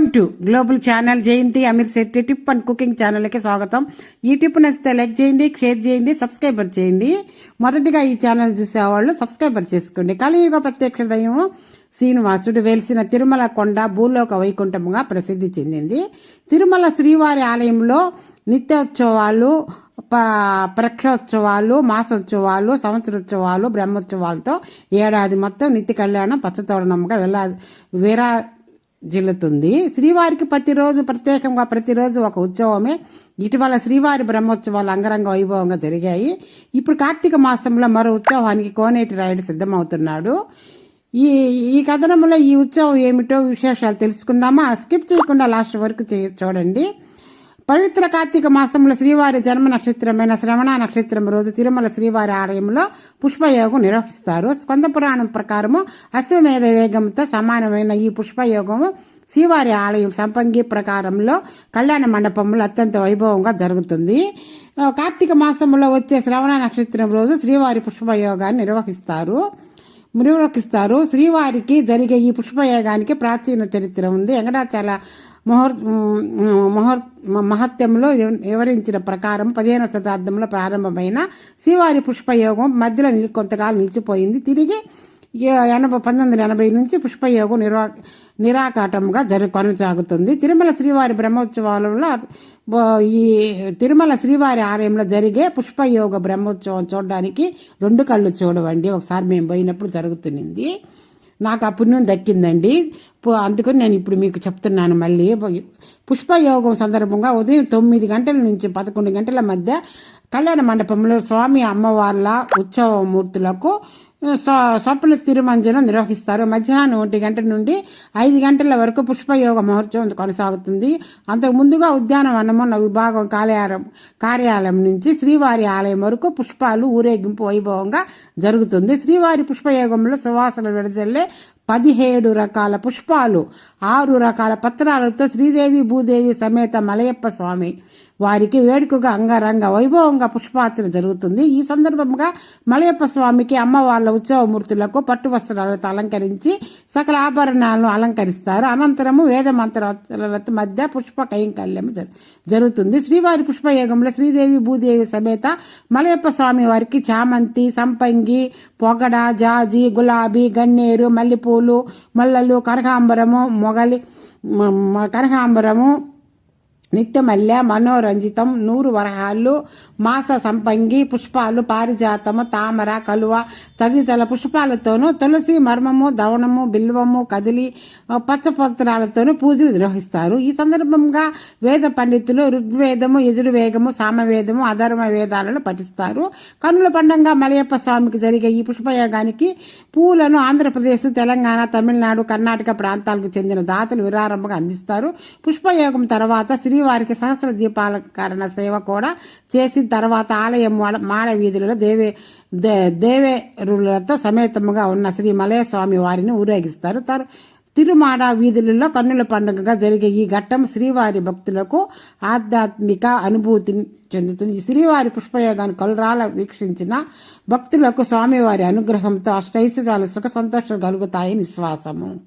Welcome to global channel Jayanti. Ameer Shetty tip and cooking ఛానల్కి స్వాగతం. ఈ tip నచ్చితే లైక్ చేయండి షేర్ చేయండి సబ్స్క్రైబర్ చేయండి. మొదటిగా ఈ ఛానల్ చూసేవాళ్ళు సబ్స్క్రైబర్ చేసుకోండి. కలియుగ ప్రత్యక్ష దైవం శ్రీనివాసుడు వెలిసిన తిరుమల కొండ భూలోక వైకుంఠముగా ప్రసిద్ధి చెందింది. తిరుమల శ్రీవారి ఆలయంలో నిత్యోత్సవాలు ప- ప్రక్షోత్సవాలు మాసోత్సవాలు సంవత్సరోత్సవాలు బ్రహ్మోత్సవాలతో ఏడాది మొత్తం నిత్య కళ్యాణం పచ్చతోరణంగా వెళ్ళ జిల్లుతుంది. శ్రీవారికి ప్రతిరోజు ప్రత్యేకంగా ప్రతిరోజు ఒక ఉత్సవమే. ఇటీవల శ్రీవారి బ్రహ్మోత్సవాలు అంగరంగ వైభవంగా జరిగాయి. ఇప్పుడు కార్తీక మాసంలో మరో ఉత్సవానికి కోనేటి రాయుడు సిద్ధమవుతున్నాడు. ఈ ఈ కథనంలో ఈ ఉత్సవం ఏమిటో విశేషాలు తెలుసుకుందామా? స్కిప్ చేయకుండా లాస్ట్ వరకు చే- చూడండి. పవిత్ర కార్తీక మాసంలో శ్రీవారి జన్మ నక్షత్రమైన శ్రవణ నక్షత్రం రోజు తిరుమల శ్రీవారి ఆలయంలో పుష్పయోగం నిర్వహిస్తారు. స్కంద పురాణం ప్రకారము అశ్వమేధ వేగంతో సమానమైన ఈ పుష్పయోగము శ్రీవారి ఆలయం సంపంగి ప్రకారంలో కళ్యాణ మండపంలో అత్యంత వైభవంగా జరుగుతుంది. కార్తీక మాసంలో వచ్చే శ్రవణ నక్షత్రం రోజు శ్రీవారి పుష్పయోగాన్ని నిర్వహిస్తారు. మునివరకిస్తారు శ్రీవారికి జరిగే ఈ పుష్పయోగానికి ప్రాచీన చరిత్ర ఉంది. వెంకటాచల మహోర్ మహోర్ మహత్యంలో వివరించిన ప్రకారం పదిహేను శతాబ్దంలో ప్రారంభమైన శ్రీవారి పుష్పయోగం మధ్యలో కొంతకాలం నిలిచిపోయింది. తిరిగి ఎనభై పంతొమ్మిది వందల ఎనభై నుంచి పుష్పయోగం నిరా నిరాకాటంగా జరి కొనసాగుతుంది. తిరుమల శ్రీవారి బ్రహ్మోత్సవాలలో ఈ తిరుమల శ్రీవారి ఆలయంలో జరిగే పుష్పయోగ బ్రహ్మోత్సవం చూడడానికి రెండు కళ్ళు చూడవండి. ఒకసారి మేము పోయినప్పుడు జరుగుతుంది నాకు ఆ పుణ్యం దక్కిందండి. అందుకని నేను ఇప్పుడు మీకు చెప్తున్నాను మళ్ళీ. పుష్పయోగం సందర్భంగా ఉదయం తొమ్మిది గంటల నుంచి పదకొండు గంటల మధ్య కళ్యాణ మండపంలో స్వామి అమ్మవార్ల ఉత్సవ మూర్తులకు స్వప్న తిరుమంజనం నిర్వహిస్తారు. మధ్యాహ్నం ఒంటి గంటల నుండి ఐదు గంటల వరకు పుష్పయోగ మహోత్సవం కొనసాగుతుంది. అంతకు ముందుగా ఉద్యానవనము విభాగం కార్యాలయం కార్యాలయం నుంచి శ్రీవారి ఆలయం వరకు పుష్పాలు ఊరేగింపు వైభవంగా జరుగుతుంది. శ్రీవారి పుష్పయోగంలో సువాసన విడజల్లే పదిహేడు రకాల పుష్పాలు ఆరు రకాల పత్రాలతో శ్రీదేవి భూదేవి సమేత మలయప్ప స్వామి వారికి వేడుకగా అంగరంగ వైభవంగా పుష్పార్చన జరుగుతుంది. ఈ సందర్భంగా మలయప్ప స్వామికి అమ్మవార్ల ఉత్సవమూర్తులకు పట్టు వస్త్రాలతో అలంకరించి సకల ఆభరణాలను అలంకరిస్తారు. అనంతరము వేద మంత్రాలతో మధ్య పుష్ప కైంకల్యం జరుగుతుంది. శ్రీవారి పుష్పయోగంలో శ్రీదేవి భూదేవి సమేత మలయప్ప స్వామి వారికి చామంతి సంపంగి పొగడ జాజి గులాబీ గన్నేరు మల్లెపూలు మల్లలు కనకాంబరము మొగలి కనకాంబరము నిత్యమల్య మనోరంజితం నూరు వరహాలు మాస సంపంగి పుష్పాలు పారిజాతము తామర కలువ తదితర పుష్పాలతోనూ తులసి మర్మము దవనము బిల్వము కదిలి పచ్చపత్రాలతోనూ పూజలు నిర్వహిస్తారు. ఈ సందర్భంగా వేద పండితులు ఋగ్వేదము యజుర్వేగము సామవేదము అధర్మ వేదాలను పఠిస్తారు. కనుల పండంగా మలయప్ప స్వామికి జరిగే ఈ పుష్పయోగానికి పూలను ఆంధ్రప్రదేశ్ తెలంగాణ తమిళనాడు కర్ణాటక ప్రాంతాలకు చెందిన దాతలు విరారంభంగా అందిస్తారు. పుష్పయోగం తర్వాత శ్రీ స్వామివారికి సహస్ర దీపాలంకరణ సేవ కూడా చేసిన తర్వాత ఆలయం మాడ- మాడ వీధులలో దేవే దే- దేవేరులతో సమేతముగా ఉన్న శ్రీ మలయ స్వామి వారిని ఊరేగిస్తారు. తరు తిరుమాడ వీధులలో కన్నుల పండుగగా జరిగే ఈ ఘట్టం శ్రీవారి భక్తులకు ఆధ్యాత్మిక అనుభూతిని చెందుతుంది. ఈ శ్రీవారి పుష్పయోగాన్ని కలురాల వీక్షించిన భక్తులకు స్వామివారి అనుగ్రహంతో అష్టైశ్వర్యాలు సుఖ సంతోషం కలుగుతాయని విశ్వాసము.